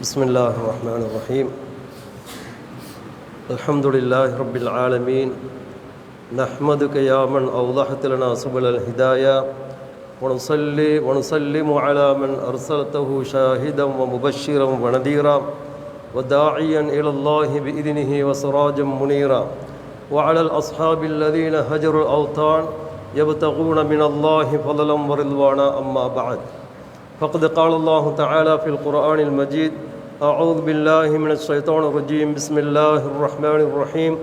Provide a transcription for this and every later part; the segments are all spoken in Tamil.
بسم الله الرحمن الرحيم. الحمد لله رب العالمين. نحمدك يا من أوضحت لنا سبل الهداية. ونصلي ونسلم على من أرسلته شاهدا ومبشرا ونذيرا. وداعيا إلى الله بإذنه وسراجا منيرا. وعلى الأصحاب الذين هجروا الأوطان يبتغون من الله فضلا ورضوانا. أما بعد فقد قال الله تعالى في القرآن المجيد أعوذ بالله من الشيطان الرجيم. بسم الله الرحمن الرحيم.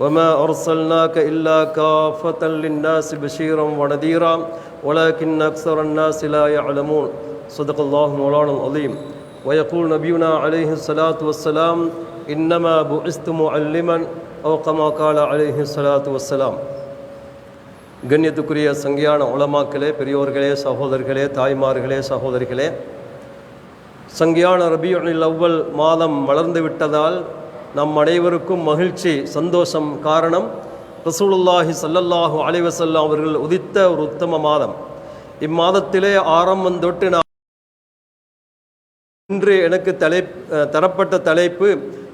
وما أرسلناك إلا كافة للناس بشيرا ونذيرا ولكن أكثر الناس لا يعلمون. صدق الله مولانا العظيم. ويقول نبينا عليه الصلاة والسلام إنما بعثت معلما أو كما قال عليه الصلاة والسلام. கண்ணியத்துக்குரிய சங்கியான உளமாக்களே பெரியோர்களே சகோதரர்களே தாய்மார்களே சகோதரிகளே சங்கியான ரபியுனில் அவ்வல் மாதம் வளர்ந்து விட்டதால் நம் அனைவருக்கும் மகிழ்ச்சி சந்தோஷம் காரணம் ரசூலுல்லாஹி சல்லல்லாஹு அலைவசல்லாம் அவர்கள் உதித்த ஒரு உத்தம மாதம். இம்மாதத்திலே ஆரம்பம் தொட்டு நான் இன்று எனக்கு தலை தரப்பட்ட தலைப்பு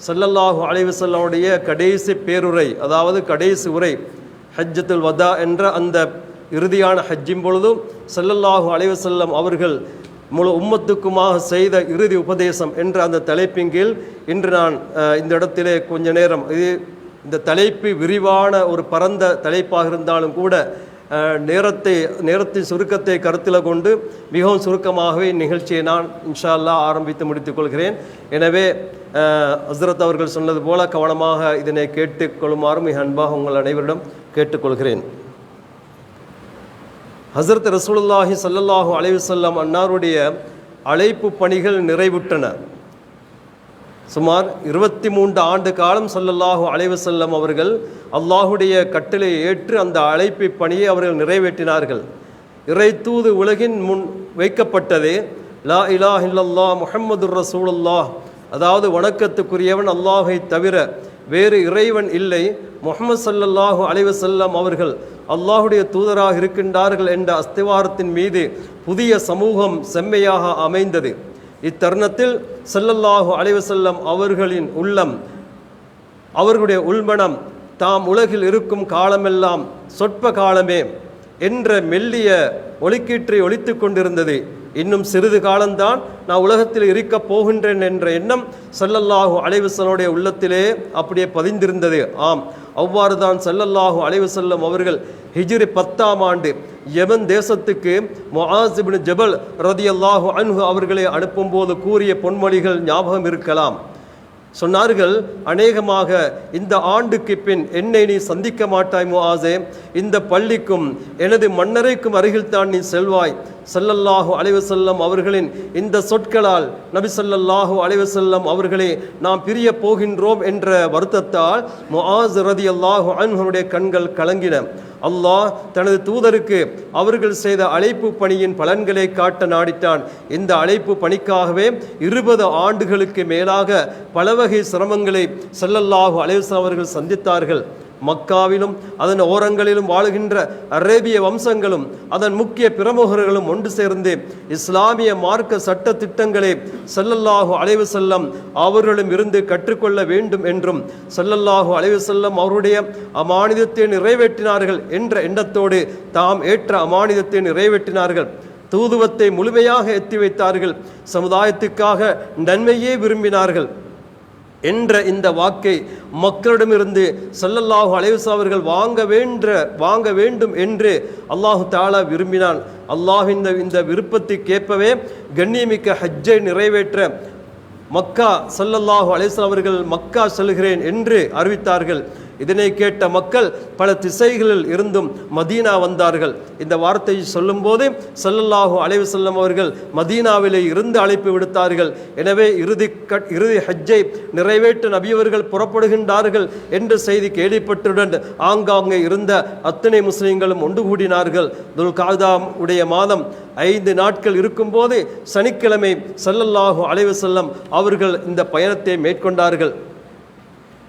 சல்லல்லாஹு அலைவசல்லாவுடைய கடைசி பேருரை அதாவது கடைசி உரை. ஹஜ்ஜத்துல் வதா என்ற அந்த இறுதியான ஹஜ்ஜின் பொழுதும் சல்லல்லாஹு அலைவசல்லம் அவர்கள் முழு உம்மத்துக்குமாக செய்த இறுதி உபதேசம் என்ற அந்த தலைப்பின் கீழ் இன்று நான் இந்த இடத்திலே கொஞ்ச நேரம் இது இந்த தலைப்பு விரிவான ஒரு பரந்த தலைப்பாக இருந்தாலும் கூட நேரத்தை நேரத்தின் சுருக்கத்தை கருத்தில் கொண்டு மிகவும் சுருக்கமாகவே நிகழ்ச்சியை நான் இன்ஷா அல்லா ஆரம்பித்து முடித்துக் கொள்கிறேன். எனவே ஹசரத் அவர்கள் சொன்னது போல கவனமாக இதனை கேட்டுக்கொள்ளுமாறு மிக அன்பாக உங்கள் அனைவரிடம் கேட்டுக்கொள்கிறேன் ஹசரத் ரசூலுல்லாஹி சல்லல்லாஹு அலைவசல்லம் அன்னாருடைய அழைப்பு பணிகள் நிறைவுற்றன. சுமார் இருபத்தி மூன்று ஆண்டு காலம் சொல்லல்லாஹு அலைவு செல்லம் அவர்கள் அல்லாஹுடைய கட்டளை ஏற்று அந்த அழைப்பு பணியை அவர்கள் நிறைவேற்றினார்கள். இறை தூது உலகின் முன் வைக்கப்பட்டது லா இலா இல்லல்லா முஹம்மது ரசூலுல்லாஹ். அதாவது வணக்கத்துக்குரியவன் அல்லாஹை தவிர வேறு இறைவன் இல்லை. முகமது சல்லல்லாஹு அலைவசல்லம் அவர்கள் அல்லாஹுடைய தூதராக இருக்கின்றார்கள் என்ற அஸ்திவாரத்தின் மீது புதிய சமூகம் செம்மையாக அமைந்தது. இத்தருணத்தில் செல்லல்லாஹு அலைவசல்லம் அவர்களின் உள்ளம் அவர்களுடைய உள்மனம் தாம் உலகில் இருக்கும் காலமெல்லாம் சொற்ப காலமே என்ற மெல்லிய ஒலிக்கீற்றை ஒழித்து கொண்டிருந்தது. இன்னும் சிறிது காலம்தான் நான் உலகத்தில் இருக்கப் போகின்றேன் என்ற எண்ணம் சல்லல்லாஹு அலைவசனுடைய உள்ளத்திலே அப்படியே பதிந்திருந்தது. ஆம் அவ்வாறு தான் சல்லல்லாஹு அலைவசல்லம் அவர்கள் ஹிஜ்ரி பத்தாம் ஆண்டு யமன் தேசத்துக்கு மொஹாசிபின் ஜபல் ரதி அல்லாஹு அன்ஹு அவர்களை அனுப்பும்போது கூறிய பொன்மொழிகள் ஞாபகம் இருக்கலாம். சொன்னார்கள் அநேகமாக இந்த ஆண்டுக்கு பின் என்னை நீ சந்திக்க மாட்டாய் முஆசே இந்த பள்ளிக்கும் எனது மன்னரைக்கும் அருகில்தான் நீ செல்வாய். சல்லல்லாஹு அலைவசல்லம் அவர்களின் இந்த சொற்களால் நபி சல்லல்லாஹு அலைவசல்லம் அவர்களே நாம் பிரிய போகின்றோம் என்ற வருத்தத்தால் முஆஸ் ரதி அல்லாஹு அன்ஹனுடைய கண்கள் கலங்கின. அல்லாஹ் தனது தூதருக்கு அவர்கள் செய்த அழைப்பு பணியின் பலன்களை காட்ட நாடிட்டான். இந்த அழைப்பு பணிக்காகவே இருபது ஆண்டுகளுக்கு மேலாக பல வகை சிரமங்களை செல்லல்லாஹு அலைவசம் அவர்கள் சந்தித்தார்கள். மக்காவிலும் அதன் ஓரங்களிலும் வாழுகின்ற அரேபிய வம்சங்களும் அதன் முக்கிய பிரமுகர்களும் ஒன்று சேர்ந்து இஸ்லாமிய மார்க்க சட்ட திட்டங்களை செல்லல்லாஹு அலைவு செல்லம் அவர்களும் இருந்து கற்றுக்கொள்ள வேண்டும் என்றும் செல்லல்லாஹு அலைவு செல்லம் அவருடைய அமானிதத்தை நிறைவேற்றினார்கள் என்ற எண்ணத்தோடு தாம் ஏற்ற அமானிதத்தை நிறைவேற்றினார்கள். தூதுவத்தை முழுமையாக எத்தி வைத்தார்கள். சமுதாயத்துக்காக நன்மையே விரும்பினார்கள். என்ற இந்த வாக்கை மக்களிடமிருந்து சல்லல்லாஹு அலைவசா அவர்கள் வாங்க வேண்ட வாங்க வேண்டும் என்று அல்லாஹு தாலா விரும்பினான். அல்லாஹ் இந்த இந்த விருப்பத்துக்கேற்பவே கண்ணியமிக்க ஹஜ்ஜை நிறைவேற்ற மக்கா சல்லல்லாஹு அலைவசா அவர்கள் மக்கா செல்கிறேன் என்று அறிவித்தார்கள். இதனை கேட்ட மக்கள் பல திசைகளில் இருந்தும் மதீனா வந்தார்கள். இந்த வார்த்தையை சொல்லும்போது சல்லல்லாஹு அலைவு செல்லம் அவர்கள் மதீனாவிலே இருந்து அழைப்பு விடுத்தார்கள். எனவே இறுதி கட் இறுதி ஹஜ்ஜை நிறைவேற்ற நபியவர்கள் புறப்படுகின்றார்கள் என்ற செய்தி கேள்விப்பட்டுடன் ஆங்காங்கே இருந்த அத்தனை முஸ்லீம்களும் ஒன்று கூடினார்கள். துல்காதாம் உடைய மாதம் ஐந்து நாட்கள் இருக்கும்போது சனிக்கிழமை சல்லல்லாஹு அலைவு செல்லம் அவர்கள் இந்த பயணத்தை மேற்கொண்டார்கள்.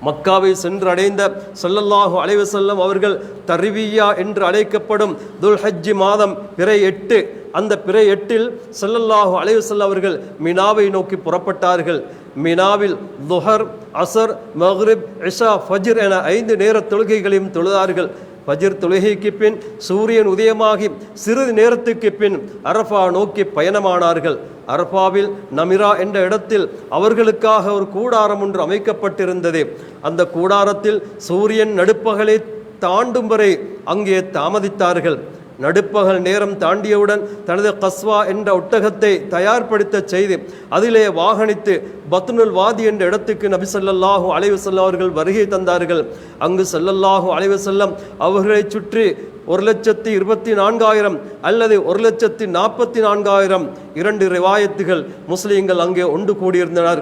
மக்காவை சென்று அடைந்த சொல்லல்லாஹு அலைவு செல்லம் அவர்கள் தர்வியா என்று அழைக்கப்படும் துல் ஹஜ்ஜி மாதம் பிறை எட்டு. அந்த பிறை எட்டில் செல்லல்லாஹு அலைவு செல்ல அவர்கள் மினாவை நோக்கி புறப்பட்டார்கள். மினாவில் லுஹர் அசர் மஹ்ரிப் இஷா ஃபஜிர் என ஐந்து நேர தொழுகைகளையும் தொழுதார்கள். ஃபஜிர் தொழுகைக்கு பின் சூரியன் உதயமாகி சிறிது நேரத்துக்கு பின் அரஃபா நோக்கி பயணமானார்கள். அரபாவில் நமிரா என்ற இடத்தில் அவர்களுக்காக ஒரு கூடாரம் ஒன்று அமைக்கப்பட்டிருந்தது. அந்த கூடாரத்தில் சூரியன் நடுப்பகலை தாண்டும் வரை அங்கே தாமதித்தார்கள். நடுப்பகல் நேரம் தாண்டியவுடன் தனது கஸ்வா என்ற ஒட்டகத்தை தயார்படுத்தச் செய்து அதிலே வாகனித்து பத்னுல் வாதி என்ற இடத்துக்கு நபி ஸல்லல்லாஹு அலைவு வஸல்லம் அவர்கள் வருகை தந்தார்கள். அங்கு செல்லல்லாஹு அலைவு செல்லம் அவர்களைச் சுற்றி ஒரு லட்சத்தி இருபத்தி நான்காயிரம் அல்லது ஒரு லட்சத்தி நாற்பத்தி நான்காயிரம் இரண்டு ரிவாயத்துகள் முஸ்லீம்கள் அங்கே ஒன்று கூடியிருந்தனர்.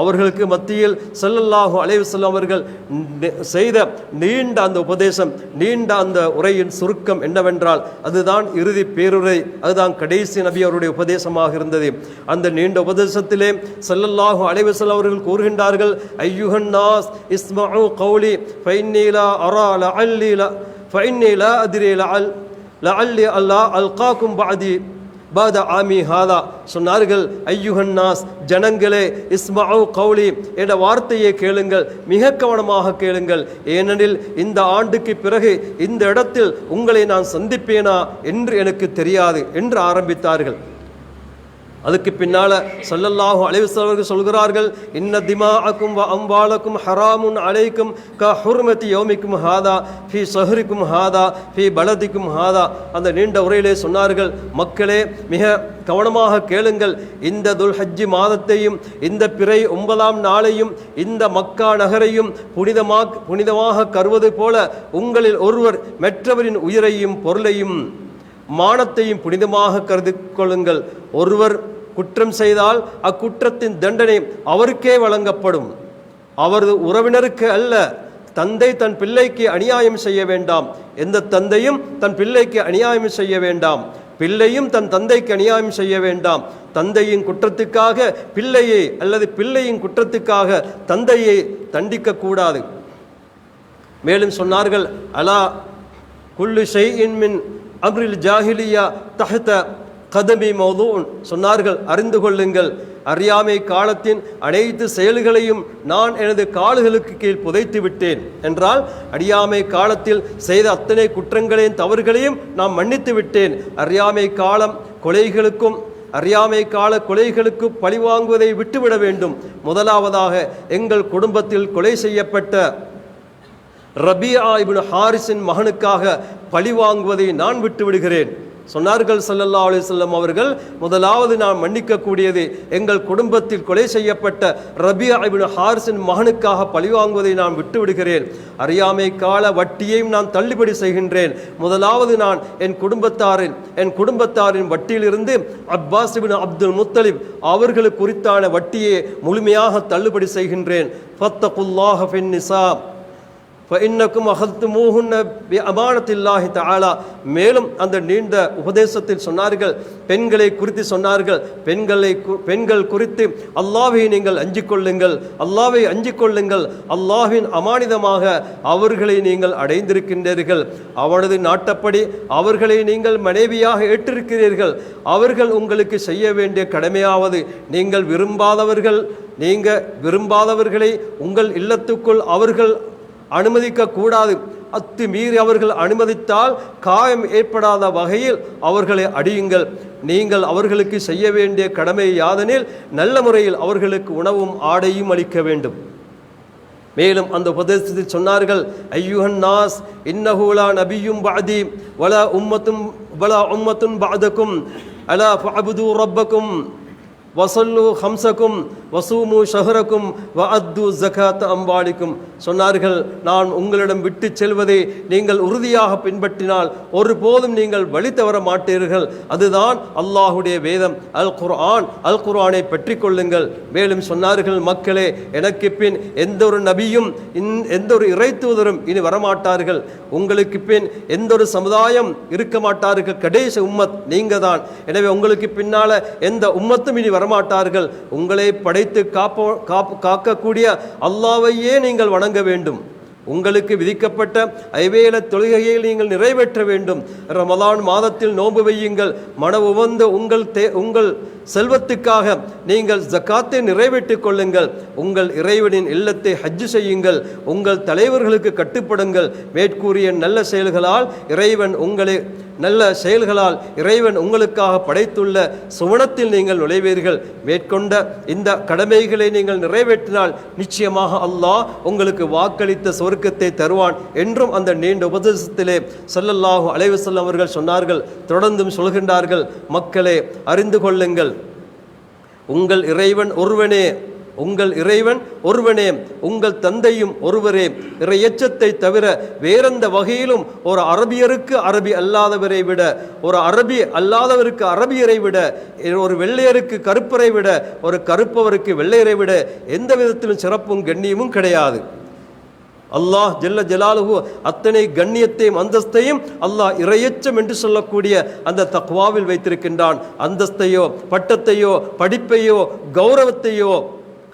அவர்களுக்கு மத்தியில் செல்லல்லாஹு அலைவசல்லம் அவர்கள் செய்த நீண்ட அந்த உபதேசம் நீண்ட அந்த உரையின் சுருக்கம் என்னவென்றால் அதுதான் இறுதி பேருரை அதுதான் கடைசி நபி அவருடைய உபதேசமாக இருந்தது. அந்த நீண்ட உபதேசத்திலே செல்லல்லாஹு அலைவசல் அவர்கள் கூறுகின்றார்கள் ஐயுகன் நாஸ் இஸ்மஉ கௌலி ஃபைன்னி லா அரா லஅல்லி லா அல் ல அல் லஅல் லஅல்லி அல்லா அல்காக்கும் பாதி பாத ஆமி ஹாதா சொன்னார்கள் ஐயுஹன்னாஸ் ஜனங்களே இஸ்மாவு கௌலி. என்ற வார்த்தையை கேளுங்கள் மிக கவனமாக கேளுங்கள். ஏனெனில் இந்த ஆண்டுக்கு பிறகு இந்த இடத்தில் உங்களை நான் சந்திப்பேனா என்று எனக்கு தெரியாது என்று ஆரம்பித்தார்கள். அதுக்கு பின்னால் சொல்லல்லாஹு அலைஹி சொல்கிறார்கள் இன்ன திமாஅக்கும் வ அம்வாலக்கும் ஹராமுன் அலைக்கும் க ஹுர்மதி யோமிக்கும் ஹாதா ஃபி சஹரிக்கும் ஹாதா ஃபி பலதிக்கும் ஹாதா. அந்த நீண்ட உரையிலே சொன்னார்கள் மக்களே மிக கவனமாக கேளுங்கள். இந்த துல் ஹஜ்ஜி மாதத்தையும் இந்த பிறை ஒன்பதாம் நாளையும் இந்த மக்கா நகரையும் புனிதமா புனிதமாக கருவது போல உங்களில் ஒருவர் மற்றவரின் உயிரையும் பொருளையும் மானத்தையும் புனிதமாக கருதி கொள்ளுங்கள். ஒருவர் குற்றம் செய்தால் அக்குற்றத்தின் தண்டனை அவருக்கே வழங்கப்படும். அவரது உறவினருக்கு அல்ல தந்தை தன் பிள்ளைக்கு அநியாயம் செய்ய வேண்டாம். எந்த தந்தையும் தன் பிள்ளைக்கு அநியாயம் செய்ய வேண்டாம். பிள்ளையும் தன் தந்தைக்கு அநியாயம் செய்ய வேண்டாம். தந்தையின் குற்றத்துக்காக பிள்ளையை அல்லது பிள்ளையின் குற்றத்துக்காக தந்தையை தண்டிக்க கூடாது. மேலும் சொன்னார்கள் அலா குல்லு ஷைஇன் மின் அம்ரில் ஜாஹிலியா தஹ்த கதமி மௌதூன் சொன்னார்கள் அறிந்து கொள்ளுங்கள். அறியாமை காலத்தின் அனைத்து செயல்களையும் நான் எனது கால்களுக்கு கீழ் புதைத்து விட்டேன். என்றால் அறியாமை காலத்தில் செய்த அத்தனை குற்றங்களையும் தவறுகளையும் நான் மன்னித்து விட்டேன். அறியாமை காலம் கொலைகளுக்கும் அறியாமை கால கொலைகளுக்கு பழிவாங்குவதை விட்டுவிட வேண்டும். முதலாவதாக எங்கள் குடும்பத்தில் கொலை செய்யப்பட்ட ரபியா ஆய்வு ஹாரிஸின் மகனுக்காக பழி வாங்குவதை நான் விட்டு விடுகிறேன் சொன்னார்கள் சல்லல்லா அலைஹி அவர்கள் முதலாவது நான் மன்னிக்கக்கூடியது எங்கள் குடும்பத்தில் கொலை செய்யப்பட்ட ரபியா இப்னு ஹாரிஸின் மகனுக்காக பழி வாங்குவதை நான் விட்டுவிடுகிறேன். அறியாமை கால வட்டியையும் நான் தள்ளுபடி செய்கின்றேன். முதலாவது நான் என் குடும்பத்தாரின் என் குடும்பத்தாரின் வட்டியிலிருந்து அப்பாஸ் இபின் அப்துல் முத்தலிப் அவர்களுக்கு குறித்தான வட்டியை முழுமையாக தள்ளுபடி செய்கின்றேன். ஃபத்தகுல்லாஹ ஃபின் நிசா ஃபஇன்னக்கும் அகத்துமூஹுன்ன பி அமானத்தில்லாஹி தஆலா மேலும் அந்த நீண்ட உபதேசத்தில் சொன்னார்கள் பெண்களை குறித்து சொன்னார்கள் பெண்களை பெண்கள் குறித்து அல்லாவை நீங்கள் அஞ்சிக் கொள்ளுங்கள் அல்லாவை அஞ்சிக் கொள்ளுங்கள் அல்லாவின் அமானிதமாக அவர்களை நீங்கள் அடைந்திருக்கின்றீர்கள். அவனது நாட்டப்படி அவர்களை நீங்கள் மனைவியாக ஏற்றிருக்கிறீர்கள். அவர்கள் உங்களுக்கு செய்ய வேண்டிய கடமையாவது நீங்கள் விரும்பாதவர்கள் நீங்கள் விரும்பாதவர்களை உங்கள் இல்லத்துக்குள் அவர்கள் அனுமதிக்க கூடாது அத்து மீறி அவர்கள் அனுமதித்தால் காயம் ஏற்படாத வகையில் அவர்களை அடியுங்கள். நீங்கள் அவர்களுக்கு செய்ய வேண்டிய கடமை யாதெனில் நல்ல முறையில் அவர்களுக்கு உணவும் ஆடையும் அளிக்க வேண்டும். மேலும் அந்த உபதேசத்தில் சொன்னார்கள் ஐயுஹன் நாஸ் இன்னஹூலா நபியும் பாதி வல உம்மத்தும் வல உம்மத்தும் பாதக்கும் அலா ஃபஅபுது ரப்பக்கும் வசல்லு ஹம்சக்கும் வசூமு ஷஹரக்கும் வ அத்து ஜகாத் அம்பாலிக்கும் சொன்னார்கள் நான் உங்களிடம் விட்டு செல்வதை நீங்கள் உறுதியாக பின்பற்றினால் ஒருபோதும் நீங்கள் வழி தவற மாட்டீர்கள். அதுதான் அல்லாஹுடைய வேதம். அல் குர்ஆன் அல் குர்ஆனை பற்றி கொள்ளுங்கள். மேலும் சொன்னார்கள் மக்களே எனக்கு பின் எந்த ஒரு நபியும் இந் எந்த ஒரு இறைத்தூதரும் இனி வரமாட்டார்கள். உங்களுக்கு பின் எந்த ஒரு சமுதாயம் இருக்க மாட்டார்கள். கடைசி உம்மத் நீங்க தான் எனவே உங்களுக்கு பின்னால எந்த உம்மத்தும் இனி வரமாட்டார்கள். உங்களை படைத்து காப்போ காப்பு காக்கக்கூடிய அல்லாவையே நீங்கள் வணங்க வேண்டும். உங்களுக்கு விதிக்கப்பட்ட ஐவேல தொழுகையை நீங்கள் நிறைவேற்ற வேண்டும். ரமலான் மாதத்தில் நோன்பு வையுங்கள். மன உவந்த உங்கள் தே உங்கள் செல்வத்துக்காக நீங்கள் ஜக்காத்தை நிறைவேற்றிக் கொள்ளுங்கள். உங்கள் இறைவனின் இல்லத்தை ஹஜ்ஜு செய்யுங்கள். உங்கள் தலைவர்களுக்கு கட்டுப்படுங்கள். மேற்கூறிய நல்ல செயல்களால் இறைவன் உங்களை நல்ல செயல்களால் இறைவன் உங்களுக்காக படைத்துள்ள சுவனத்தில் நீங்கள் நுழைவீர்கள். மேற்கொண்ட இந்த கடமைகளை நீங்கள் நிறைவேற்றினால் நிச்சயமாக அல்லாஹ் உங்களுக்கு வாக்களித்த சொர்க்கத்தை தருவான் என்றும் அந்த நீண்ட உபதேசத்திலே சொல்லல்லாஹு அலைஹி அவர்கள் சொன்னார்கள். தொடர்ந்தும் சொல்கின்றார்கள். மக்களே அறிந்து கொள்ளுங்கள். உங்கள் இறைவன் ஒருவனே உங்கள் இறைவன் ஒருவனே உங்கள் தந்தையும் ஒருவரே. இறையச்சத்தை தவிர வேறெந்த வகையிலும் ஒரு அரபியருக்கு அரபி அல்லாதவரை விட ஒரு அரபி அல்லாதவருக்கு அரபியரை விட ஒரு வெள்ளையருக்கு கருப்பரை விட ஒரு கருப்பவருக்கு வெள்ளையரை விட எந்த விதத்திலும் சிறப்பும் கண்ணியமும் கிடையாது. அல்லாஹ் ஜெல்ல ஜலாலுகு அத்தனை கண்ணியத்தையும் அந்தஸ்தையும் அல்லாஹ் இரையச்சம் என்று சொல்லக்கூடிய அந்த தக்வாவில் வைத்திருக்கின்றான். அந்தஸ்தையோ பட்டத்தையோ படிப்பையோ கௌரவத்தையோ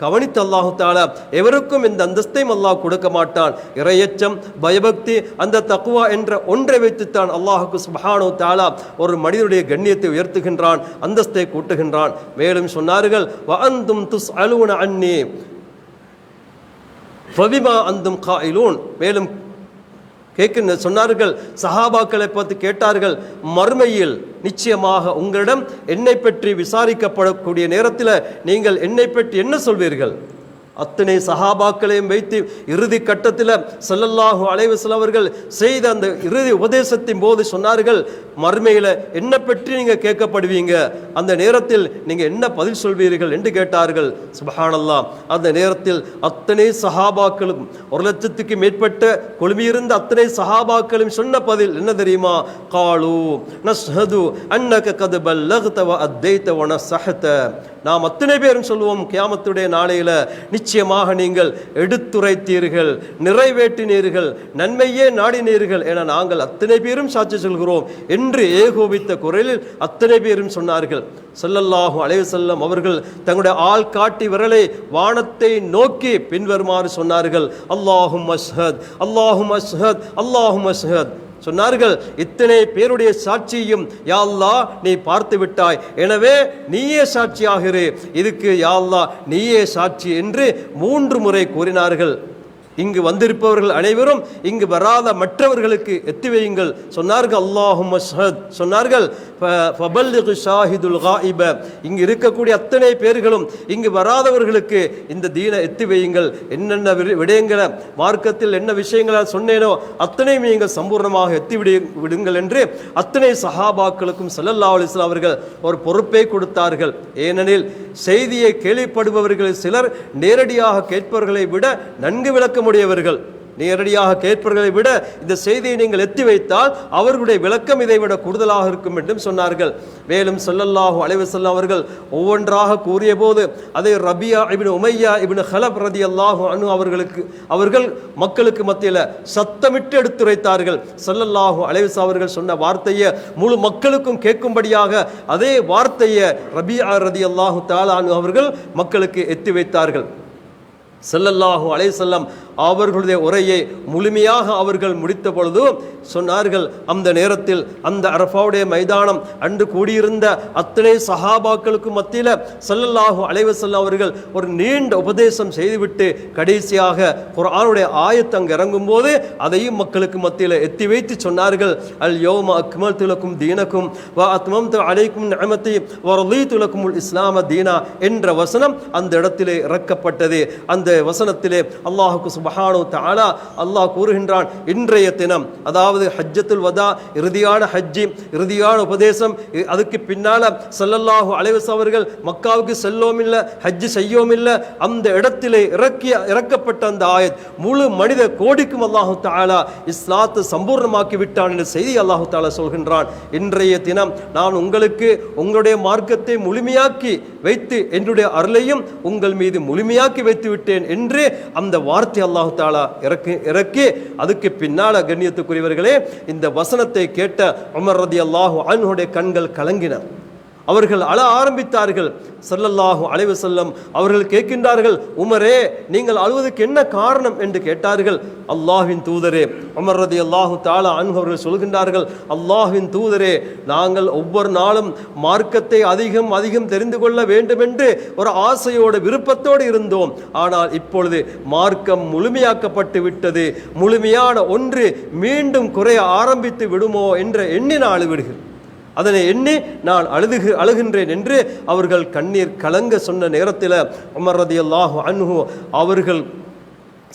கவனித்து அல்லாஹு தாலா எவருக்கும் இந்த அந்தஸ்தையும் அல்லாஹ் கொடுக்க மாட்டான். இரையச்சம் பயபக்தி அந்த தக்குவா என்ற ஒன்றை வைத்துத்தான் அல்லாஹுக்கு சுபஹானோ தாலா ஒரு மனிதனுடைய கண்ணியத்தை உயர்த்துகின்றான் அந்தஸ்தை கூட்டுகின்றான். மேலும் சொன்னார்கள் வந்தும் துஸ் அலுவன அன்னி ஃபவிமா அந்தும் காயிலூன். மேலும் கேட்க சொன்னார்கள் சஹாபாக்களை பார்த்து கேட்டார்கள் மறுமையில் நிச்சயமாக உங்களிடம் என்னை பற்றி விசாரிக்கப்படக்கூடிய நேரத்தில் நீங்கள் என்னை பற்றி என்ன சொல்வீர்கள்? அத்தனை சஹாபாக்களையும் வைத்து இறுதி கட்டத்தில் செல்லல்லாஹு அலைவசல் அவர்கள் செய்த அந்த இறுதி உபதேசத்தின் போது சொன்னார்கள் மறுமையில் என்ன பற்றி நீங்கள் கேட்கப்படுவீங்க? அந்த நேரத்தில் நீங்கள் என்ன பதில் சொல்வீர்கள்? என்று கேட்டார்கள். சுபஹானல்லா அந்த நேரத்தில் அத்தனை சஹாபாக்களும் ஒரு லட்சத்துக்கு மேற்பட்ட கொழுமியிருந்த அத்தனை சஹாபாக்களும் சொன்ன பதில் என்ன தெரியுமா? காலு நஸ்ஹது அன்னக கது பல்லகுத அத்தைத்தவன சஹத நாம் அத்தனை பேரும் சொல்லுவோம் கியாமத்துடைய நாளையில நிச்சயமாக நீங்கள் எடுத்துரைத்தீர்கள் நிறைவேற்றினீர்கள் நன்மையே நாடினீர்கள் என நாங்கள் அத்தனை பேரும் சாட்சி சொல்கிறோம் என்று ஏகோபித்த குரலில் அத்தனை பேரும் சொன்னார்கள். ஸல்லல்லாஹு அழைவு செல்லம் அவர்கள் தங்களுடைய ஆள் காட்டி விரலை வானத்தை நோக்கி பின்வருமாறு சொன்னார்கள். அல்லாஹும் அஸ்ஹத் அல்லாஹும் அஸ்ஹத் அல்லாஹும் அஸ்ஹத். சொன்னார்கள் இத்தனை பேருடைய சாட்சியும் யாழ்லா நீ பார்த்து விட்டாய். எனவே நீயே சாட்சியாகிறே. இதுக்கு யாழ்லா நீயே சாட்சி என்று மூன்று முறை கூறினார்கள். இங்கு வந்திருப்பவர்கள் அனைவரும் இங்கு வராத மற்றவர்களுக்கு எத்தி வையுங்கள். சொன்னார்கள் அல்லாஹும் சொன்னார்கள் ஷாஹிதுல் காயிப. இங்கு இருக்கக்கூடிய அத்தனை பேர்களும் இங்கு வராதவர்களுக்கு இந்த தீனை எத்தி வையுங்கள். என்னென்ன விடயங்களை மார்க்கத்தில் என்ன விஷயங்களை சொன்னேனோ அத்தனையும் நீங்கள் சம்பூர்ணமாக எத்தி விடு விடுங்கள் என்று அத்தனை சஹாபாக்களுக்கும் சல்லல்லா அலைஹி அவர்கள் ஒரு பொறுப்பை கொடுத்தார்கள். ஏனெனில் செய்தியை கேள்விப்படுபவர்கள் சிலர் நேரடியாக கேட்பவர்களை விட நன்கு விளக்கம் விளக்கமுடையவர்கள் நேரடியாக கேட்பவர்களை விட இந்த செய்தியை நீங்கள் எத்தி வைத்தால் அவர்களுடைய விளக்கம் இதை விட கூடுதலாக இருக்கும் என்றும் சொன்னார்கள். மேலும் சொல்லல்லாஹு அலைஹி அவர்கள் ஒவ்வொன்றாக கூறிய போது அதை Rabia ibn Umayya ibn Halaf ரதியல்லாஹு அனு அவர்களுக்கு அவர்கள் மக்களுக்கு மத்தியில் சத்தமிட்டு எடுத்துரைத்தார்கள். சொல்லல்லாஹு அலைஹி அவர்கள் சொன்ன வார்த்தையை முழு மக்களுக்கும் கேட்கும்படியாக அதே வார்த்தையை ரபியா ரதி அல்லாஹு தாலானு அவர்கள் மக்களுக்கு எத்தி வைத்தார்கள். செல்லல்லாஹு அலை அவர்களுடைய உரையை முழுமையாக அவர்கள் முடித்த பொழுது சொன்னார்கள் அந்த நேரத்தில் அந்த அரஃபாவுடைய மைதானம் அன்று கூடியிருந்த அத்தனை சஹாபாக்களுக்கு மத்தியில் சல்லல்லாஹு அலைஹி செல்ல அவர்கள் ஒரு நீண்ட உபதேசம் செய்துவிட்டு கடைசியாக குர்ஆனுடைய ஆயத்தை அங்கு இறங்கும் போது அதையும் மக்களுக்கு மத்தியில் எத்தி வைத்து சொன்னார்கள் அல் யோம அக்மல் துலக்கும் தீனக்கும் வ அத்மம் அலைக்கும் நிஅமதி வ துலக்கும் இஸ்லாம தீனா என்ற வசனம் அந்த இடத்திலே இறக்கப்பட்டது. அந்த வசனத்திலே அல்லாஹுக்கு சுபஹானோ தானா அல்லாஹ் கூறுகின்றான் இன்றைய தினம் அதாவது ஹஜ்ஜத்துல் வதா இறுதியான ஹஜ்ஜி இறுதியான உபதேசம் இ- அதுக்கு பின்னால ஸல்லல்லாஹு அலைவஸ் அவர்கள் மக்காவுக்கு செல்லோம் இல்லை ஹஜ்ஜு செய்யோம் இல்லை அந்த இடத்திலே இறக்கிய இறக்கப்பட்ட அந்த ஆயத் முழு மனித கோடிக்கும் அல்லாஹு தாலா இஸ்லாத்தை சம்பூர்ணமாக்கி விட்டான் என்ற செய்தி அல்லாஹு தாலா சொல்கின்றான். இன்றைய தினம் நான் உங்களுக்கு உங்களுடைய மார்க்கத்தை முழுமையாக்கி வைத்து என்னுடைய அருளையும் உங்கள் மீது முழுமையாக்கி வைத்து விட்டேன் என்று அந்த வார்த்தை அல்லாஹு தாலா இறக்கி இறக்கி அதுக்கு பின்னால கண்ணியத்துக்குரியவர்களே இந்த வசனத்தை கேட்ட உமர் ரதி அல்லாஹு அன்னுடைய கண்கள் கலங்கின. அவர்கள் அழ ஆரம்பித்தார்கள். ஸல்லல்லாஹு அலைவு செல்லம் அவர்கள் கேட்கின்றார்கள் உமரே நீங்கள் அழுவதற்கு என்ன காரணம்? என்று கேட்டார்கள். அல்லாஹின் தூதரே உமர் ரதி அல்லாஹு தாலா அன்பவர்கள் அவர்கள் சொல்கின்றார்கள் அல்லாஹின் தூதரே நாங்கள் ஒவ்வொரு நாளும் மார்க்கத்தை அதிகம் அதிகம் தெரிந்து கொள்ள வேண்டும் என்று ஒரு ஆசையோடு விருப்பத்தோடு இருந்தோம். ஆனால் இப்பொழுது மார்க்கம் முழுமையாக்கப்பட்டு விட்டது. முழுமையான ஒன்று மீண்டும் குறைய ஆரம்பித்து விடுமோ என்ற எண்ணின அழுவிடுகிறேன் அதனை எண்ணி நான் அழுதுகு அழுகின்றேன் என்று அவர்கள் கண்ணீர் கலங்க சொன்ன நேரத்தில் உமர் ரதியல்லாஹு அன்ஹு அவர்கள்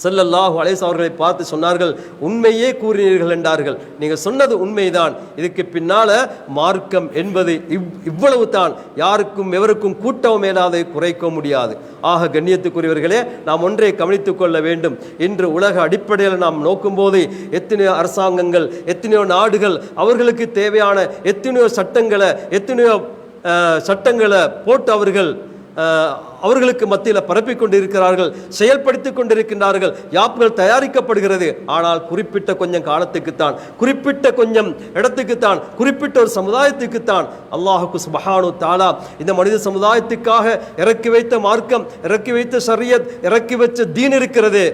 செல்லல்லாஹு அலேஸ் அவர்களை பார்த்து சொன்னார்கள் உண்மையே கூறினீர்கள் என்றார்கள். நீங்கள் சொன்னது உண்மைதான். இதுக்கு பின்னால் மார்க்கம் என்பது இவ் இவ்வளவு தான். யாருக்கும் எவருக்கும் கூட்டவும் மேலாதை குறைக்க முடியாது. ஆக கண்ணியத்துக்குரியவர்களே நாம் ஒன்றை கவனித்துக் கொள்ள வேண்டும். இன்று உலக அடிப்படையில் நாம் நோக்கும்போது எத்தனையோ அரசாங்கங்கள் எத்தனையோ நாடுகள் அவர்களுக்கு தேவையான எத்தனையோ சட்டங்களை எத்தனையோ சட்டங்களை போட்டு அவர்கள் அவர்களுக்கு மத்தியில் பரப்பிக் கொண்டிருக்கிறார்கள் செயல்படுத்திக் கொண்டிருக்கின்றார்கள் யாப்புகள் தயாரிக்கப்படுகிறது. ஆனால் குறிப்பிட்ட கொஞ்சம் காலத்துக்குத்தான் குறிப்பிட்ட கொஞ்சம் இடத்துக்குத்தான் குறிப்பிட்ட ஒரு சமுதாயத்துக்குத்தான் அல்லாஹுக்கு சுபஹானு தாலா இந்த மனித சமுதாயத்துக்காக இறக்கி வைத்த மார்க்கம் இறக்கி வைத்த சரியத் இறக்கி வச்ச தீன் இருக்கிறது.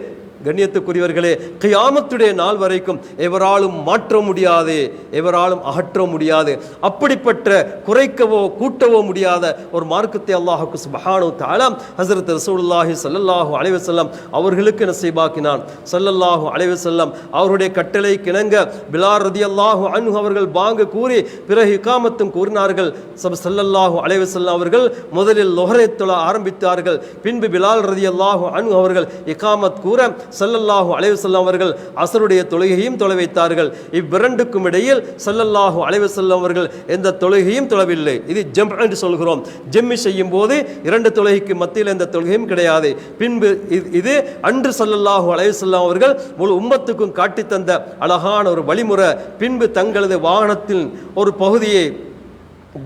கண்ணியத்துக்குரியவர்களே கியாமத்துடைய நாள் வரைக்கும் எவராலும் மாற்ற முடியாது எவராலும் அகற்ற முடியாது அப்படிப்பட்ட குறைக்கவோ கூட்டவோ முடியாத ஒரு மார்க்கத்தை அல்லாஹுக்கு சுபஹானு தாலாம் ஹசரத் ரசூல்லாஹி ஸல்லல்லாஹு அலைவசல்லம் அவர்களுக்கு நசைபாக்கினான். ஸல்லல்லாஹு அலைவசல்லம் அவருடைய கட்டளை கிணங்க பிலால் ரதியல்லாஹு அன்ஹு அவர்கள் பாங்க கூறி பிறகு இகாமத்தும் கூறினார்கள். சப் ஸல்லல்லாஹு அலைவசல்லம் அவர்கள் முதலில் லொஹரை தொழ ஆரம்பித்தார்கள். பின்பு பிலால் ரதியல்லாஹு அன்ஹு அவர்கள் இகாமத் கூற சல்லல்லாஹு அலைஹி அவர்கள் அசருடைய தொழுகையும் தொலை வைத்தார்கள். இவ்விரண்டுக்கும் இடையில் சல்லல்லாஹு அலைஹி அவர்கள் எந்த தொழுகையும் தொழவில்லை. இது ஜெம் என்று சொல்கிறோம். ஜெம்மி செய்யும் போது இரண்டு தொழுகைக்கு மத்தியில் எந்த தொழுகையும் கிடையாது. பின்பு இது- இது அன்று சல்லல்லாஹு அலைவசல்லாம் அவர்கள் முழு உம்மத்துக்கும் காட்டித் தந்த அழகான ஒரு வழிமுறை. பின்பு தங்களது வாகனத்தின் ஒரு பகுதியை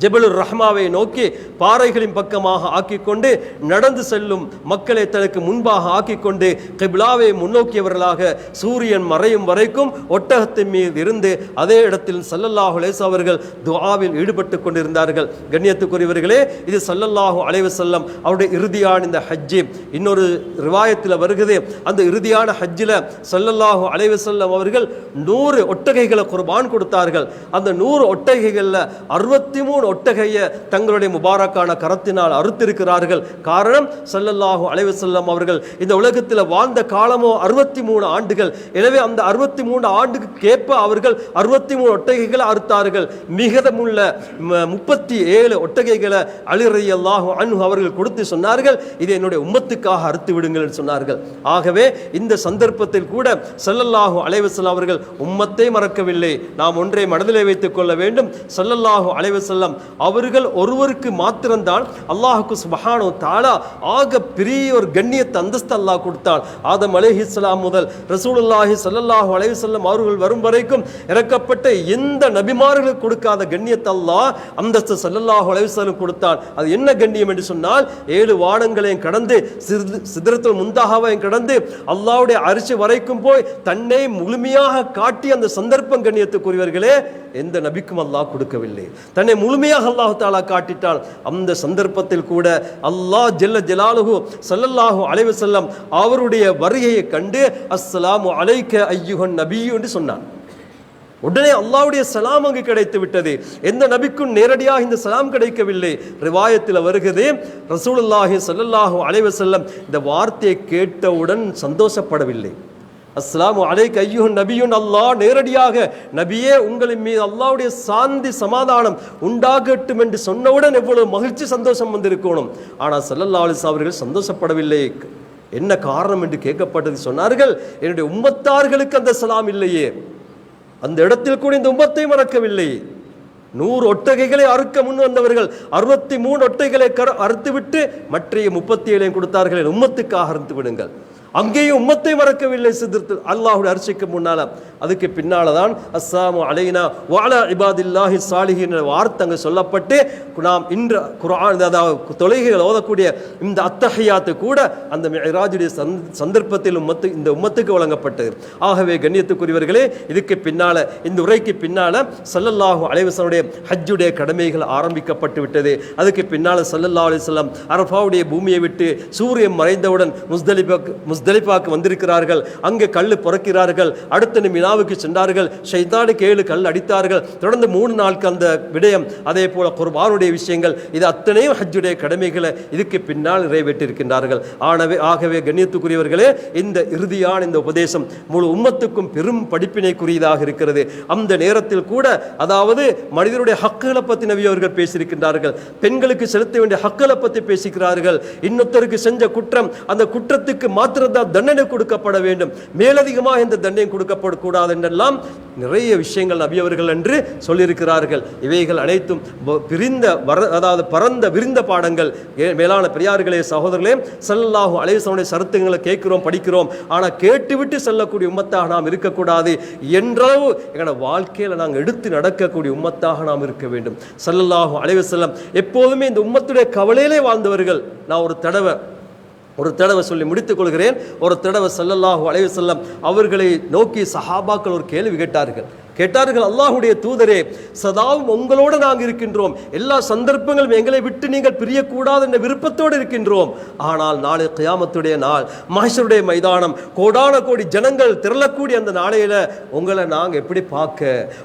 ஜெபலுர் ரஹ்மாவை நோக்கி பாறைகளின் பக்கமாக ஆக்கிக்கொண்டு நடந்து செல்லும் மக்களை தனக்கு முன்பாக ஆக்கிக்கொண்டு கிபிலாவை முன்னோக்கியவர்களாக சூரியன் மறையும் வரைக்கும் ஒட்டகத்தின் மீது இருந்து அதே இடத்தில் சல்லல்லாஹு அலைஹி அவர்கள் துஆவில் ஈடுபட்டு கொண்டிருந்தார்கள். கண்ணியத்துக்குரியவர்களே இது சல்லல்லாஹு அலைவு செல்லம் அவருடைய இறுதியான இந்த ஹஜ்ஜி. இன்னொரு ரிவாயத்தில் வருகிறது. அந்த இறுதியான ஹஜ்ஜில் சல்லல்லாஹு அலைவு செல்லம் அவர்கள் நூறு ஒட்டகைகளை குர்பான் கொடுத்தார்கள். அந்த நூறு ஒட்டகைகளில் அறுபத்தி மூணு ஒட்டகையை தங்களுடைய முபாரக்கான கரத்தினால் அறுத்திருக்கிறார்கள். காரணம் ஸல்லல்லாஹு அலைவு செல்லம் அவர்கள் இந்த உலகத்தில் வாழ்ந்த காலமோ அறுபத்தி மூணு ஆண்டுகள். எனவே அந்த அறுபத்தி மூணு ஆண்டுக்கு கேட்ப அவர்கள் அறுபத்தி மூணு ஒட்டகைகளை அறுத்தார்கள். மிகதமுள்ள முப்பத்தி ஏழு ஒட்டகைகளை அலிரதி அல்லாஹு அவர்கள் கொடுத்து சொன்னார்கள். இது என்னுடைய உம்மத்துக்காக அறுத்து விடுங்கள் என்று சொன்னார்கள். ஆகவே இந்த சந்தர்ப்பத்தில் கூட ஸல்லல்லாஹு அலைவசல் அவர்கள் உம்மத்தை மறக்கவில்லை. நாம் ஒன்றை மனதிலே வைத்துக் கொள்ள வேண்டும். ஸல்லல்லாஹு அலைஹி வஸல்லம் அவர்கள் ஒருவருக்கு மாத்திரம்தான் அல்லாஹுக்கு சுபஹானோ தாலா ஆக பெரிய ஒரு கண்ணியத்தை அந்தஸ்து அல்லாஹ் கொடுத்தான். ஆதம் அலைஹிஸ்ஸலாம் முதல் ரசூலுல்லாஹி சல்லாஹூ அலைஹி அவர்கள் வரும் வரைக்கும் இறக்கப்பட்ட எந்த நபிமார்களுக்கு கொடுக்காத கண்ணியத்தை அல்லாஹ் அந்தஸ்து ஸல்லல்லாஹு அலைஹி கொடுத்தான். அது என்ன கண்ணியம் என்று சொன்னால் ஏழு வானங்களையும் கடந்து சிதறத்தில் முந்தாகவையும் கடந்து அல்லாவுடைய அரிசி வரைக்கும் போய் தன்னை முழுமையாக காட்டி அந்த சந்தர்ப்பம் கண்ணியத்துக்குரியவர்களே எந்த நபிக்கும் அல்லாஹ் கொடுக்கவில்லை. தன்னை முழுமையாக அல்லாஹ் தாலா காட்டிட்டால் அந்த சந்தர்ப்பத்தில் கூட அல்லாஹ் ஜெல்ல ஜலாலுகு சல்லல்லாஹு அலைவு செல்லம் அவருடைய வருகையை கண்டு அஸ்ஸலாமு அலைக்க ஐயுகன் நபி என்று சொன்னான். உடனே அல்லாஹ்வுடைய சலாம் அங்கு கிடைத்து விட்டது. எந்த நபிக்கும் நேரடியாக இந்த சலாம் கிடைக்கவில்லை. ரிவாயத்தில் வருகிறது ரசூலுல்லாஹி சல்லல்லாஹு அலைவசல்லம் இந்த வார்த்தையை கேட்டவுடன் சந்தோஷப்படவில்லை. அஸ்லாம் அலை கையும் நபியும் அல்லாஹ் நேரடியாக நபியே உங்களின் மீது அல்லாவுடைய சாந்தி சமாதானம் உண்டாகட்டும் என்று சொன்னவுடன் எவ்வளவு மகிழ்ச்சி சந்தோஷம் வந்திருக்கணும். ஆனால் ஸல்லல்லாஹு அலைஹி அவர்கள் சந்தோஷப்படவில்லை. என்ன காரணம் என்று கேட்கப்பட்டது சொன்னார்கள். என்னுடைய உம்மத்தார்களுக்கு அந்த சலாம் இல்லையே. அந்த இடத்தில் கூட இந்த உம்மத்தை மறக்கவில்லை. நூறு ஒட்டகைகளை அறுக்க முன் வந்தவர்கள் அறுபத்தி மூணு ஒட்டைகளை கர அறுத்துவிட்டு மற்றைய முப்பத்தி ஏழையும் கொடுத்தார்கள். உம்மத்துக்காக அறுத்து விடுங்கள். அங்கேயும் உம்மத்தை மறக்கவில்லை சிதிர்த்து அல்லாஹுடைய அரிசிக்கு முன்னால. அதுக்கு பின்னால தான் அஸ்ஸாமு அலைனா வாலா இபாதில்லாஹி சாலிஹின் வார்த்தை அங்கே சொல்லப்பட்டு நாம் இன்று குரான் அதாவது தொலைகைகள் ஓதக்கூடிய இந்த அத்தகையாத்து கூட அந்த மிராஜுடைய சந்தர்ப்பத்தில் உம்மத்து இந்த உம்மத்துக்கு வழங்கப்பட்டது. ஆகவே கண்ணியத்துக்குரியவர்களே இதுக்கு பின்னால இந்த உரைக்கு பின்னால சல்லல்லாஹு அலைவசனுடைய ஹஜ்ஜுடைய கடமைகள் ஆரம்பிக்கப்பட்டு விட்டது. அதுக்கு பின்னால சல்லல்லா அலைவசல்லம் அரஃபாவுடைய பூமியை விட்டு சூரியன் மறைந்தவுடன் முஸ்தலிபாக்கு முஸ்தலிபாக்கு வந்திருக்கிறார்கள். அங்கே கல் புறக்கிறார்கள். அடுத்த மினாவுக்கு சென்றார்கள். ஷைத்தானுக்கு ஏழு கல் அடித்தார்கள். தொடர்ந்து மூணு நாளுக்கு அந்த விடயம். அதே போல குர்பானுடைய விஷயங்கள். இது அத்தனையும் ஹஜ்ஜுடைய கடமைகளை இதுக்கு பின்னால் நிறைவேற்றிருக்கின்றார்கள் ஆனவே ஆகவே கண்ணியத்துக்குரியவர்களே இந்த இறுதியான இந்த உபதேசம் முழு உம்மத்துக்கும் பெரும் படிப்பினைக்குரியதாக இருக்கிறது. அந்த நேரத்தில் கூட அதாவது மனிதருடைய ஹக்குகளை பற்றி நபி அவர்கள் பேசியிருக்கின்றார்கள். பெண்களுக்கு செலுத்த வேண்டிய ஹக்குகளை பற்றி பேசிக்கிறார்கள். இன்னொருத்தருக்கு செஞ்ச குற்றம் அந்த குற்றத்துக்கு இருந்தால் தண்டனை கொடுக்கப்பட வேண்டும். மேலதிகமாக இந்த தண்டனை கொடுக்கப்படக்கூடாது என்றெல்லாம் நிறைய விஷயங்கள் நபி அவர்கள் என்று சொல்லியிருக்கிறார்கள். இவைகள் அனைத்தும் பிரிந்த வர அதாவது பரந்த விரிந்த பாடங்கள். மேலான பெரியார்களே சகோதரர்களே சல்லல்லாஹு அலைவசனுடைய சருத்துங்களை கேட்கிறோம் படிக்கிறோம். ஆனால் கேட்டுவிட்டு செல்லக்கூடிய உம்மத்தாக நாம் இருக்கக்கூடாது என்றளவு எங்களோட வாழ்க்கையில் நாங்கள் எடுத்து நடக்கக்கூடிய உம்மத்தாக நாம் இருக்க வேண்டும். சல்லல்லாஹு அலைவசல்லம் எப்போதுமே இந்த உம்மத்துடைய கவலையிலே வாழ்ந்தவர்கள். நான் ஒரு தடவை ஒரு தடவை சொல்லி முடித்துக் கொள்கிறேன். ஒரு தடவை ஸல்லல்லாஹு அலைவு வஸல்லம் அவர்களை நோக்கி சஹாபாக்கள் ஒரு கேள்வி கேட்டார்கள். கேட்டார்கள் அல்லாஹுடைய தூதரே சதாவும் உங்களோடு நாங்கள் இருக்கின்றோம். எல்லா சந்தர்ப்பங்களும் எங்களை விட்டு நீங்கள் பிரியக்கூடாது என்ற விருப்பத்தோடு இருக்கின்றோம். ஆனால் நாளை கியாமத்துடைய நாள் மகேஷருடைய மைதானம் கோடான கோடி ஜனங்கள் திரளக்கூடிய அந்த நாளையில உங்களை நாங்கள் எப்படி பார்க்க?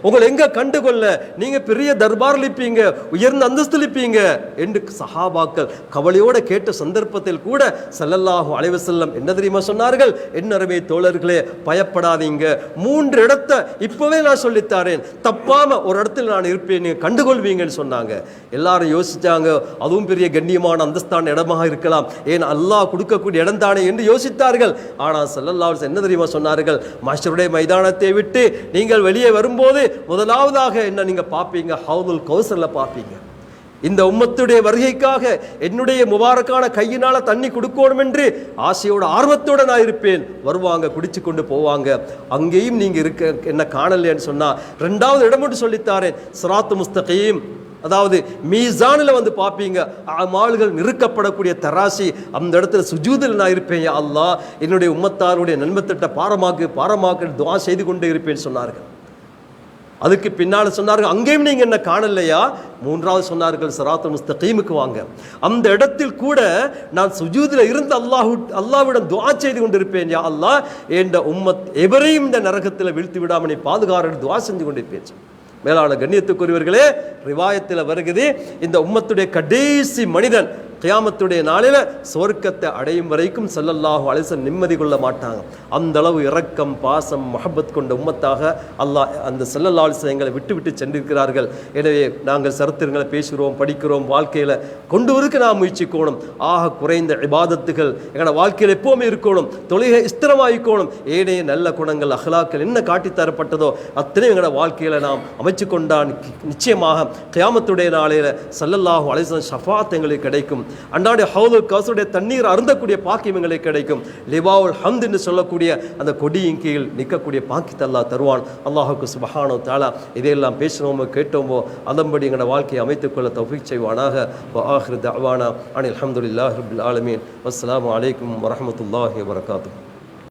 உங்களை எங்க கண்டுகொள்ள? நீங்க பெரிய தர்பார் லிப்பீங்க உயர்ந்த அந்தஸ்து லிப்பீங்க என்று சஹாபாக்கள் கவலையோட கேட்ட சந்தர்ப்பத்தில் கூட ஸல்லல்லாஹு அலைவு செல்லம் என்ன தெரியுமா சொன்னார்கள்? என்ன அருமை தோழர்களே பயப்படாதீங்க. மூன்று இடத்தை இப்போவே நான் சொல்லித்தாரேன். தப்பாம ஒரு இடத்துல நான் இருப்பேன் நீங்க கண்டுகொள்வீங்கன்னு சொன்னாங்க. எல்லாரும் யோசிச்சாங்க அதுவும் பெரிய கண்ணியமான அந்தஸ்தான இடமாக இருக்கலாம். ஏன் அல்லாஹ் கொடுக்கக்கூடிய இடம் தானே என்று யோசித்தார்கள். ஆனால் ஸல்லல்லாஹு என்ன தெரியுமா சொன்னார்கள்? மாஸ்டருடைய மைதானத்தை விட்டு நீங்கள் வெளியே வரும்போது முதலாவதாக என்ன நீங்க பார்ப்பீங்க? ஹவுதுல் கௌசரில் பார்ப்பீங்க. இந்த உம்மத்துடைய வருகைக்காக என்னுடைய முபாரக்கான கையினால் தண்ணி கொடுக்கணும் என்று ஆசையோட ஆர்வத்தோட நான் இருப்பேன். வருவாங்க குடிச்சு கொண்டு போவாங்க. அங்கேயும் நீங்கள் இருக்க என்ன காணலைன்னு சொன்னால் ரெண்டாவது இடம் மட்டும் சொல்லித்தாரேன். சிராத்து முஸ்தகையும் அதாவது மீசானில் வந்து பார்ப்பீங்க அமால்கள் நிறுக்கப்படக்கூடிய தராசி. அந்த இடத்துல சுஜூதில் நான் இருப்பேன் அல்லா என்னுடைய உம்மத்தாருடைய நன்மத்திட்ட பாரமாக்கு பாரமாக்கு துவா செய்து கொண்டே இருப்பேன் சொன்னார்கள். அதுக்கு பின்னால் சொன்னார்கள் அங்கேயும் நீங்கள் என்ன காணலையா? மூன்றாவது சொன்னார்கள் சராத்து முஸ்தகீமுக்கு வாங்க. அந்த இடத்தில் கூட நான் சுஜூதில் இருந்து அல்லாஹ் அல்லாவிடம் துவா செய்து கொண்டிருப்பேன் யா அல்லாஹ். என்ற உம்மத் எவரையும் இந்த நரகத்தில் வீழ்த்தி விடாமல் நீ பாதுகாரன் துவா செஞ்சு கொண்டிருப்பேன். மேலான கண்ணியத்துக்குரியவர்களே ரிவாயத்தில் வருகிறது இந்த உம்மத்துடைய கடைசி மனிதன் கியாமத்துடைய நாளில் சொர்க்கத்தை அடையும் வரைக்கும் சல்லல்லாஹு அலைஹி நிம்மதி கொள்ள மாட்டாங்க. அந்த அளவு இரக்கம் பாசம் மஹபத் கொண்ட உம்மத்தாக அல்லாஹ் அந்த ஸல்லல்லாஹு அலைஹி எங்களை விட்டு விட்டு சென்றிருக்கிறார்கள். எனவே நாங்கள் சரித்திரங்களை பேசுகிறோம் படிக்கிறோம் வாழ்க்கையில் கொண்டு வரக்கு நாம் முயற்சிக்கணும். ஆக குறைந்த இபாதத்துகள் எங்களோட வாழ்க்கையில் எப்போவுமே இருக்கணும். தொழுகை இஸ்திரமாயிக்கணும் ஏனைய நல்ல குணங்கள் அஹ்லாக்கள் என்ன காட்டித் தரப்பட்டதோ அத்தனை எங்களோட வாழ்க்கையில் நாம் அமைச்சு கொண்டான் நிச்சயமாக கியாமத்துடைய நாளையில் சல்லல்லாஹு அலிசன் ஷஃபாத் எங்களுக்கு கிடைக்கும். அன்றாடைய ஹவுலுல் தண்ணீர் அருந்தக்கூடிய பாக்கியம் எங்களுக்கு கிடைக்கும். லிவாவுல் ஹம்த் என்று சொல்லக்கூடிய அந்த கொடியின் கீழ் நிற்கக்கூடிய பாக்கியத்தை தருவான். அல்லாஹுக்கு சுபஹானோ தாலா இதையெல்லாம் பேசினோமோ கேட்டோமோ அதன்படி எங்களோட வாழ்க்கையை அமைத்துக்கொள்ள தௌஃபீக் செய்வானாக. வஆஹிரு தவானா அனில் அல்ஹம்துலில்லாஹி ரப்பில் ஆலமீன். அஸ்லாம் அலைக்கும் வரமத்துல்லாஹி வபரகாத்துஹு.